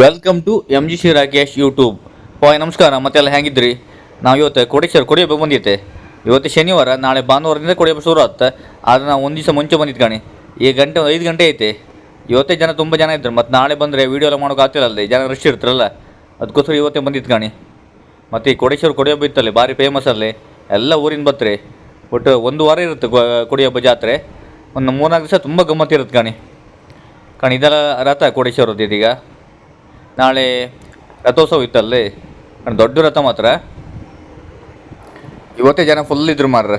Welcome to M G C Rakesh YouTube Pai ನಮಸ್ಕಾರ. ಮತ್ತೆಲ್ಲ ಹೆಂಗಿದ್ರಿ? ನಾವು ಇವತ್ತು ಕೊಡೇಶ್ವರ ಕೊಡಿಯಬ್ಬ ಬಂದಿತ್ತೆ ಇವತ್ತು ಶನಿವಾರ, ನಾಳೆ ಭಾನುವಾರದಿಂದ ಕೊಡಿಯಬ್ಬ ಶುರು ಆಗುತ್ತೆ. ಆದರೆ ನಾವು ಒಂದು ದಿವಸ ಮುಂಚೆ ಬಂದಿದ್ದು ಕಣಿ. ಈ ಗಂಟೆ ಒಂದು ಐದು ಗಂಟೆ ಐತೆ. ಇವತ್ತೇ ಜನ ತುಂಬ ಜನ ಇದ್ದರು ಮತ್ತು ನಾಳೆ ಬಂದರೆ ವೀಡಿಯೋ ಎಲ್ಲ ಮಾಡೋಕೆ ಆಗ್ತಿಲ್ಲ ಅಲ್ಲಿ ಜನ ರಶ್ ಇರ್ತಾರಲ್ಲ. ಅದಕ್ಕೋಸ್ಕರ ಇವತ್ತೇ ಬಂದಿದ್ದು ಕಣಿ. ಮತ್ತು ಈ ಕೊಡೇಶ್ವರ ಕೊಡಿಯಬ್ಬ ಇತ್ತಲ್ಲಿ, ಭಾರಿ ಫೇಮಸ್ ಅಲ್ಲಿ. ಎಲ್ಲ ಊರಿಂದ ಬರ್ತಾರೆ ಒಟ್ಟು ಒಂದು ವಾರ ಇರುತ್ತೆ ಕೊಡಿಯಬ್ಬ ಜಾತ್ರೆ. ಒಂದು ಮೂರ್ನಾಲ್ಕು ದಿವಸ ತುಂಬ ಗಮ್ಮತ್ತಿರುತ್ತೆ ಕಣಿ. ಕಾಣಿ, ಇದೆಲ್ಲ ರಥ ಕೊಡೇಶ್ವರದ್ದು ಇದೀಗ. ನಾಳೆ ರಥೋತ್ಸವ ಇತ್ತಲ್ಲಿ ದೊಡ್ಡ ರಥ ಮಾತ್ರ. ಇವತ್ತೇ ಜನ ಫುಲ್ ಇದ್ರು ಮಾರ್ರೆ.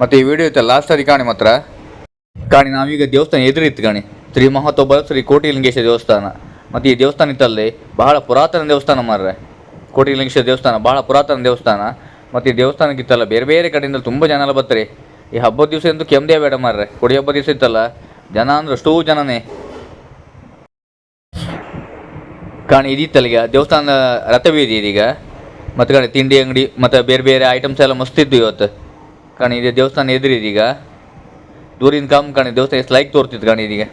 ಮತ್ತು ಈ ವಿಡಿಯೋ ಇತ್ತಲ್ಲ ಲಾಸ್ಟ್ ಸರಿ ಕಾಣಿ ಮಾತ್ರ. ಕಾಣಿ, ನಾವೀಗ ದೇವಸ್ಥಾನ ಎದುರಿತ್ತು ಕಾಣಿ. ಶ್ರೀ ಮಹತೋಬ ಶ್ರೀ ಕೋಟಿಲಿಂಗೇಶ್ವರ ದೇವಸ್ಥಾನ. ಮತ್ತು ಈ ದೇವಸ್ಥಾನ ಇತ್ತಲ್ಲಿ, ಬಹಳ ಪುರಾತನ ದೇವಸ್ಥಾನ ಮಾರ್ರೆ. ಕೋಟಿಲಿಂಗೇಶ್ವರ ದೇವಸ್ಥಾನ, ಬಹಳ ಪುರಾತನ ದೇವಸ್ಥಾನ. ಮತ್ತು ಈ ದೇವಸ್ಥಾನಕ್ಕಿತ್ತಲ್ಲ ಬೇರೆ ಬೇರೆ ಕಡೆಯಿಂದ ತುಂಬ ಜನ ಎಲ್ಲ ಬರ್ತಾರೆ. ಈ ಹಬ್ಬದ ದಿವಸ ಅಂತೂ ಕೆಮ್ಮದೇ ಬೇಡ ಮಾರ್ರೆ. ಕೊಡಿ ಹಬ್ಬದ ದಿವಸ ಇತ್ತಲ್ಲ, ಜನ ಅಂದ್ರೆ ಅಷ್ಟೂ ಜನನೇ. ಕಾಣಿ ಇದಿತ್ತಲ್ಲ ಈಗ ದೇವಸ್ಥಾನದ ರಥವೀದಿ ಇದೀಗ. ಮತ್ತು ಕಾಣಿ ತಿಂಡಿ ಅಂಗಡಿ, ಮತ್ತು ಬೇರೆ ಬೇರೆ ಐಟಮ್ಸ್ ಎಲ್ಲ ಮಸ್ತಿದ್ದು ಇವತ್ತು. ಕಾಣಿ ಇದೆ ದೇವಸ್ಥಾನ ಎದುರಿದೀಗ ದೂರಿನ ಕಾಮ್ ಕಾಣಿ ದೇವಸ್ಥಾನ ಎಷ್ಟು ಲೈಕ್ ತೋರ್ತಿತ್ತು ಕಾಣಿ ಇದೀಗ.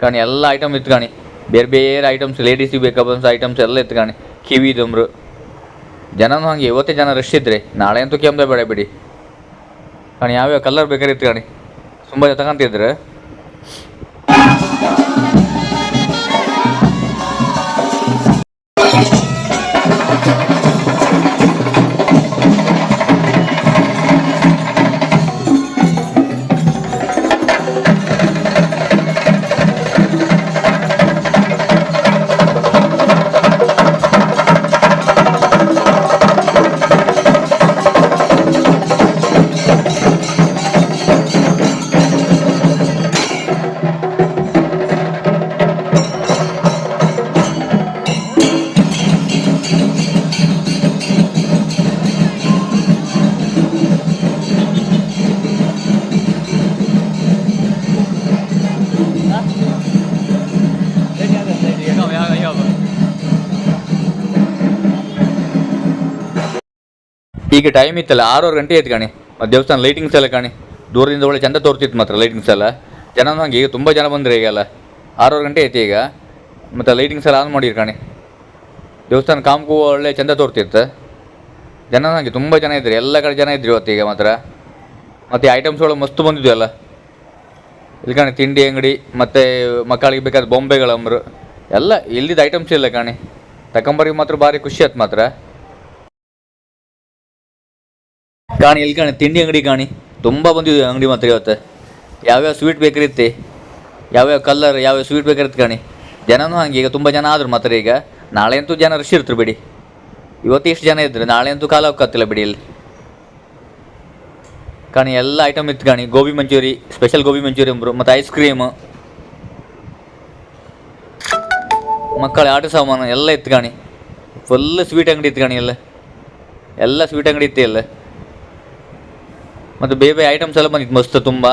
ಕಾಣಿ ಎಲ್ಲ ಐಟಮ್ ಇತ್ತು ಕಾಣಿ. ಬೇರೆ ಬೇರೆ ಐಟಮ್ಸ್ ಲೇಡೀಸಿಗೆ ಬೇಕಾದಂಥ ಐಟಮ್ಸ್ ಎಲ್ಲ ಇತ್ತು ಕಾಣಿ. ಕಿವಿ ದಮ್ರು ಜನನೂ ಹಾಗೆ, ಇವತ್ತೇ ಜನ ರಶ್ ಇದ್ರೆ. ನಾಳೆ ಅಂತೂ ಕೆಮ್ಮದ ಬೇಡ ಬಿಡಿ. ಕಾಣಿ ಯಾವ್ಯಾವ ಕಲರ್ ಬೇಕಾಗಿತ್ತು ಕಾಣಿ. ತುಂಬ ತಗೊಂತಿದ್ರೆ. ಈಗ ಟೈಮ್ ಇತ್ತಲ್ಲ, ಆರೂವರೆ ಗಂಟೆ ಆಯ್ತು ಕಾಣಿ. ಮತ್ತು ದೇವಸ್ಥಾನ ಲೈಟಿಂಗ್ಸ್ ಎಲ್ಲ ಕಾಣಿ. ದೂರದಿಂದ ಒಳ್ಳೆ ಚಂದ ತೋರ್ತಿತ್ತು ಮಾತ್ರ ಲೈಟಿಂಗ್ಸ್ ಎಲ್ಲ. ಜನ ಹಂಗೆ, ಈಗ ತುಂಬ ಜನ ಬಂದರೆ ಈಗೆಲ್ಲ ಆರೂವರೆ ಗಂಟೆ ಐತಿ ಈಗ. ಮತ್ತು ಲೈಟಿಂಗ್ಸ್ ಎಲ್ಲ ಆನ್ ಮಾಡಿರಿ ಕಾಣಿ. ದೇವಸ್ಥಾನ ಕಾಮಕ್ಕೂ ಒಳ್ಳೆ ಚಂದ ತೋರ್ತಿತ್ತು ಜನ ಹಂಗೆ, ತುಂಬ ಜನ ಇದ್ರಿ. ಎಲ್ಲ ಕಡೆ ಜನ ಇದ್ರು ಇವತ್ತು ಈಗ ಮಾತ್ರ. ಮತ್ತು ಐಟಮ್ಸ್ಗಳು ಮಸ್ತ್ ಬಂದಿದ್ವು ಎಲ್ಲ. ಇಲ್ಲಿ ಕಾಣಿ, ತಿಂಡಿ ಅಂಗಡಿ, ಮತ್ತು ಮಕ್ಕಳಿಗೆ ಬೇಕಾದ ಬೊಂಬೆಗಳಂಬ್ರು ಎಲ್ಲ ಇಲ್ಲಿದ್ದ ಐಟಮ್ಸ್ ಇಲ್ಲ ಕಾಣಿ. ತಕೊಂಬರಿಗೆ ಮಾತ್ರ ಭಾರಿ ಖುಷಿ ಆಯ್ತು ಮಾತ್ರ. ಕಾಣಿ ಎಲ್ಲಿ ಕಾಣಿ ತಿಂಡಿ ಅಂಗಡಿ ಕಾಣಿ ತುಂಬ ಬಂದಿದೆ ಅಂಗಡಿ ಮಾತ್ರ ಇವತ್ತು. ಯಾವ್ಯಾವ ಸ್ವೀಟ್ ಬೇಕರಿತ್ತೆ? ಯಾವ್ಯಾವ ಕಲರ್ ಯಾವ್ಯಾವ ಸ್ವೀಟ್ ಬೇಕರಿತ್ತು ಕಾಣಿ ಜನನೂ ಹಂಗೆ, ಈಗ ತುಂಬ ಜನ ಆದ್ರು ಮಾತ್ರ ಈಗ. ನಾಳೆ ಅಂತೂ ಜನ ರಶ್ ಇರ್ತಾರೆ ಬಿಡಿ. ಇವತ್ತು ಇಷ್ಟು ಜನ ಇದ್ರು ನಾಳೆ ಅಂತೂ ಕಾಲ ಹೋಗತ್ತಿಲ್ಲ ಬಿಡಿ ಇಲ್ಲಿ. ಕಾಣಿ ಎಲ್ಲ ಐಟಮ್ ಇತ್ತು ಕಾಣಿ gobi manchurian special gobi manchurian ಮತ್ತು ಐಸ್ ಕ್ರೀಮ್ ಮಕ್ಕಳ ಆಟ ಸಾಮಾನು, ಎಲ್ಲ ಇತ್ತು ಕಾಣಿ ಫುಲ್ ಸ್ವೀಟ್ ಅಂಗಡಿ ಇತ್ತು ಕಾಣಿ ಎಲ್ಲ. ಎಲ್ಲ ಸ್ವೀಟ್ ಅಂಗಡಿ ಇತ್ತು ಎಲ್ಲ. ಮತ್ತು ಬೇರೆ ಬೇರೆ ಐಟಮ್ಸ್ ಎಲ್ಲ ಬಂದಿತ್ತು ಮಸ್ತ್ ತುಂಬ.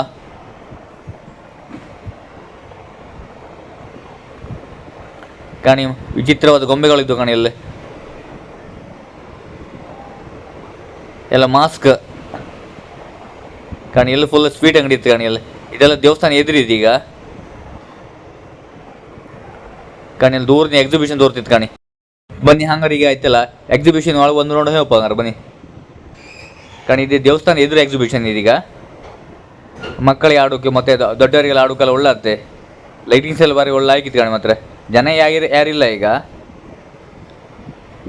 ಕಾಣಿ, ವಿಚಿತ್ರವಾದ ಗೊಂಬೆಗಳಿದ್ದು ಕಾಣಿ ಅಲ್ಲಿ. ಎಲ್ಲ ಮಾಸ್ಕ್ ಕಾಣಿ, ಎಲ್ಲ ಫುಲ್ ಸ್ವೀಟ್ ಅಂಗಡಿ ಇತ್ತು ಕಾಣಿ ಅಲ್ಲಿ. ಇದೆಲ್ಲ ದೇವಸ್ಥಾನ ಎದುರಿದೆ ಈಗ. ಕಾಣಿ, ಅಲ್ಲಿ ಎಕ್ಸಿಬಿಷನ್ ತೋರ್ತಿತ್ತು ಕಾಣಿ. ಬನ್ನಿ ಹಂಗಾರಿಗೆ ಆಯ್ತಲ್ಲ. ಎಕ್ಸಿಬಿಷನ್ ಒಳಗೆ ಒಂದು ನೋಡೋ ಹೋಗಪ್ಪ ಹಂಗಾರೆ ಬನ್ನಿ. ಕಾಣಿ ಇದು ದೇವಸ್ಥಾನ ಎದುರು ಎಕ್ಸಿಬಿಷನ್ ಇದೀಗ ಮಕ್ಕಳಿಗೆ ಆಡೋಕೆ ಮತ್ತೆ ದೊಡ್ಡವರಿಗೆಲ್ಲ ಆಡೋಕೆಲ್ಲ ಒಳ್ಳೆ ಲೈಟಿಂಗ್ಸ್ ಎಲ್ಲ ಬಾರಿ ಒಳ್ಳೆ ಆಗಿತ್ತು ಕಾಣಿ ಮಾತ್ರ. ಜನ ಯಾರು ಯಾರಿಲ್ಲ ಈಗ.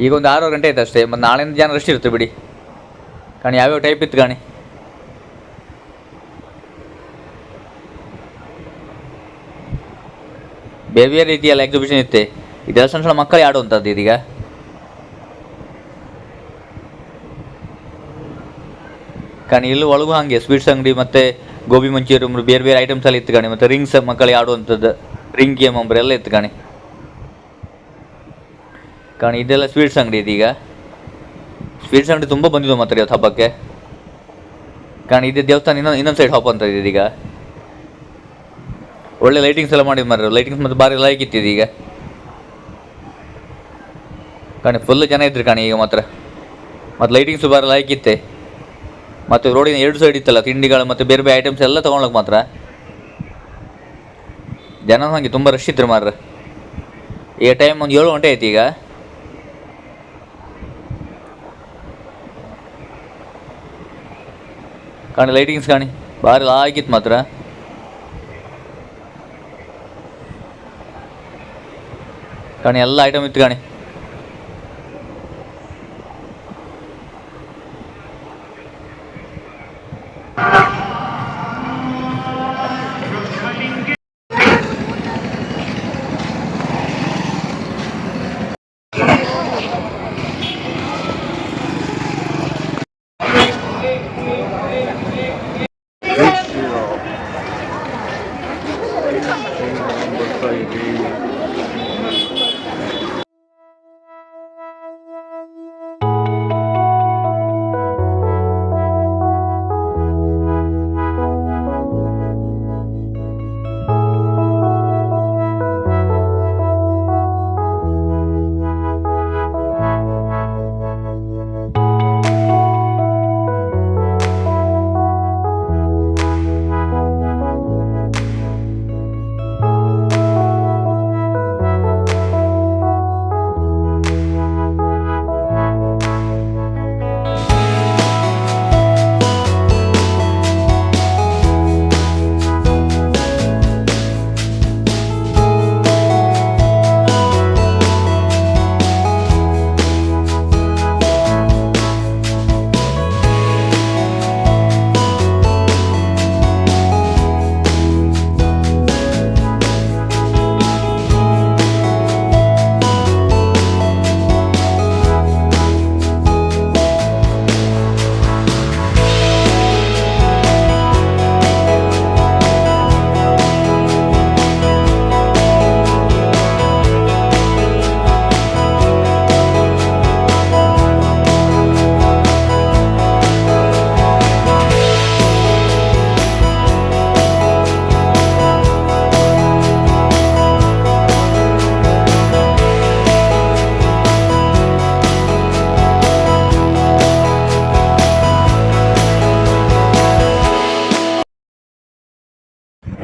ಈಗ ಒಂದು ಆರು ಗಂಟೆ ಆಯ್ತು ಅಷ್ಟೇ. ಮತ್ತು ನಾಳೆಯಿಂದ ಜನ ರಶ್ ಇರುತ್ತೆ ಬಿಡಿ. ಕಾಣಿ ಯಾವ್ಯಾವ ಟೈಪ್ ಇತ್ತು ಕಾಣಿ? ಬೇರೆ ಬೇರೆ ರೀತಿಯಲ್ಲ ಎಕ್ಸಿಬಿಷನ್ ಇತ್ತೆ. ಇದೆಲ್ಲ ಸಣ್ಣ ಸಣ್ಣ ಮಕ್ಕಳೇ ಆಡುವಂಥದ್ದು ಇದೀಗ. ಕಾಣಿ ಇಲ್ಲಿ ಒಳಗೂ ಹಾಗೆ, ಸ್ವೀಟ್ಸ್ ಅಂಗಡಿ ಮತ್ತೆ ಗೋಬಿ ಮಂಚೂರಿಯಮ್ ಬೇರೆ ಬೇರೆ ಐಟಮ್ಸ್ ಎಲ್ಲ ಇತ್ತು ಕಾಣಿ, ಮತ್ತೆ ರಿಂಗ್ಸ್ ಮಕ್ಕಳಿಗೆ ಆಡುವಂಥದ್ದು ರಿಂಗ್ ಗೇಮ್ ಅಂಬ್ರೆ ಎಲ್ಲ ಇತ್ತು ಕಾಣಿ. ಕಾಣಿ, ಇದೆಲ್ಲ ಸ್ವೀಟ್ಸ್ ಅಂಗಡಿ ಇದೀಗ ಸ್ವೀಟ್ಸ್ ಅಂಗಡಿ ತುಂಬ ಬಂದಿದ್ದು ಮಾತ್ರ ಇವತ್ತು ಹಬ್ಬಕ್ಕೆ. ಕಾಣಿ, ಇದೆ ದೇವಸ್ಥಾನ ಇನ್ನೊಂದು ಇನ್ನೊಂದು ಸೈಡ್ ಹಾಪ್ ಅಂತ ಇದೆ ಇದೀಗ ಒಳ್ಳೆ ಲೈಟಿಂಗ್ಸ್ ಎಲ್ಲ ಮಾಡಿ ಮಾರ ಲೈಟಿಂಗ್ಸ್ ಮತ್ತು ಭಾರಿ ಲೈಕ್ ಇತ್ತು ಇದೀಗ ಕಾಣಿ ಫುಲ್ ಜನ ಇದ್ರು ಕಾಣಿ ಈಗ ಮಾತ್ರ. ಮತ್ತು ಲೈಟಿಂಗ್ಸ್ ಭಾರಿ ಲೈಕ್ ಇತ್ತೆ. ಮತ್ತು ರೋಡಿನ ಎರಡು ಸೈಡ್ ಇತ್ತಲ್ಲ, ತಿಂಡಿಗಳು ಮತ್ತು ಬೇರೆ ಬೇರೆ ಐಟಮ್ಸ್ ಎಲ್ಲ ತೊಗೊಳಕ್ಕೆ ಮಾತ್ರ. ಜನ ಹಂಗೆ ತುಂಬ ರಶ್ ಇದ್ರು ಮಾರ್ರೆ. ಈಗ ಟೈಮ್ ಒಂದು ಏಳು ಗಂಟೆ ಆಯ್ತು ಈಗ. ಕಾಣಿ ಲೈಟಿಂಗ್ಸ್ ಕಾಣಿ, ಭಾರಿ ಲಾಗಿತ್ತು ಮಾತ್ರ. ಕಾಣಿ, ಎಲ್ಲ ಐಟಮ್ ಇತ್ತು ಕಾಣಿ.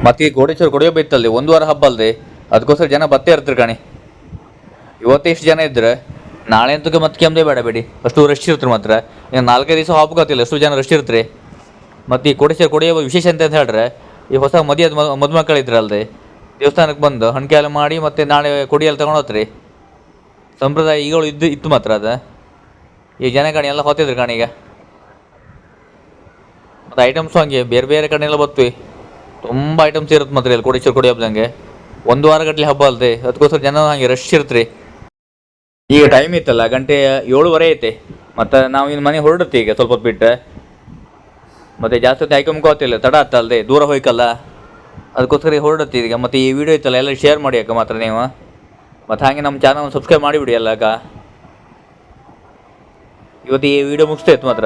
ಮತ್ತೆ ಈ ಗೋಡೇಶ್ವರ ಕೊಡಿಯೋ ಬೈತಲ್ಲಿ ಒಂದು ವಾರ ಹಬ್ಬ ಅಲ್ದೆ ಅದಕ್ಕೋಸ್ಕರ ಜನ ಬತ್ತೇ ಇರ್ತಾರೆ ಕಣಿ. ಇವತ್ತು ಎಷ್ಟು ಜನ ಇದ್ರೆ ನಾಳೆ ಅಂತೂ ಮತ್ತೆ ಕೆಮ್ಮದೇ ಬೇಡ ಬೇಡಿ. ಅಷ್ಟು ರಶ್ ಇರ್ತಾರೆ ಮಾತ್ರ. ಈಗ ನಾಲ್ಕೈದು ದಿವಸ ಹಬ್ಬ ಗೊತ್ತಿಲ್ಲ, ಎಷ್ಟು ಜನ ರಶ್ ಇರ್ತಾರೆ. ಮತ್ತು ಈ ಕೋಡೇಶ್ವರ ಕೊಡೆಯೋ ವಿಶೇಷ ಅಂತ ಹೇಳಿದ್ರೆ ಈ ಹೊಸ ಮದುವೆ ಮದುಮಕ್ಕಳು ಇದ್ರಲ್ದೆ ದೇವಸ್ಥಾನಕ್ಕೆ ಬಂದು ಹಣ್ಕೆ ಎಲ್ಲ ಮಾಡಿ ಮತ್ತೆ ನಾಳೆ ಕೊಡಿಯಲ್ಲಿ ತಗೊಂಡು ಹೋತ್ರಿ ಸಂಪ್ರದಾಯ ಈಗಳು ಇದ್ದು ಇತ್ತು ಮಾತ್ರ ಅದು. ಈ ಜನ ಕಣಿ ಎಲ್ಲ ಹೊತ್ತಿದ್ರು ಈಗ. ಮತ್ತು ಐಟಮ್ಸು ಹಂಗೆ ಬೇರೆ ಬೇರೆ ಕಡೆ ಎಲ್ಲ ಬತ್ವಿ ತುಂಬ ಐಟಮ್ಸ್ ಇರುತ್ತೆ ಮಾತ್ರ ಇಲ್ಲಿ ಕೋಟೇಶ್ವರ ಕೊಡಿ ಹಬ್ಬದಂಗೆ ಒಂದು ವಾರ ಗಟ್ಟಲೆ ಹಬ್ಬ ಅಲ್ದೆ. ಅದಕ್ಕೋಸ್ಕರ ಜನ ಹಾಗೆ ರಶ್ ಇರ್ತ್ರಿ. ಈಗ ಟೈಮ್ ಇತ್ತಲ್ಲ, ಗಂಟೆ ಏಳುವರೆ ಐತೆ. ಮತ್ತು ನಾವು ಇನ್ನು ಮನೆ ಹೊರಡುತ್ತೆ ಈಗ ಸ್ವಲ್ಪ ಬಿಟ್ಟು ಮತ್ತು ಜಾಸ್ತಿ ಹೊತ್ತು ಗೊತ್ತಿಲ್ಲ ತಡ ಆತ ಅಲ್ದೆ. ದೂರ ಹೋಯ್ಕಲ್ಲ. ಅದಕ್ಕೋಸ್ಕರ ಹೊರಡುತ್ತೆ ಈಗ. ಮತ್ತು ಈ ವಿಡಿಯೋ ಇತ್ತಲ್ಲ ಎಲ್ಲ ಶೇರ್ ಮಾಡಿ ಅಕ್ಕ ಮಾತ್ರ ನೀವು. ಮತ್ತು ಹಾಗೆ ನಮ್ಮ ಚಾನಲ್ ಸಬ್ಸ್ಕ್ರೈಬ್ ಮಾಡಿಬಿಡಿ ಅಲ್ಲ ಅಕ್ಕ. ಇವತ್ತು ಈ ವಿಡಿಯೋ ಮುಗಿಸ್ತೈತೆ ಮಾತ್ರ.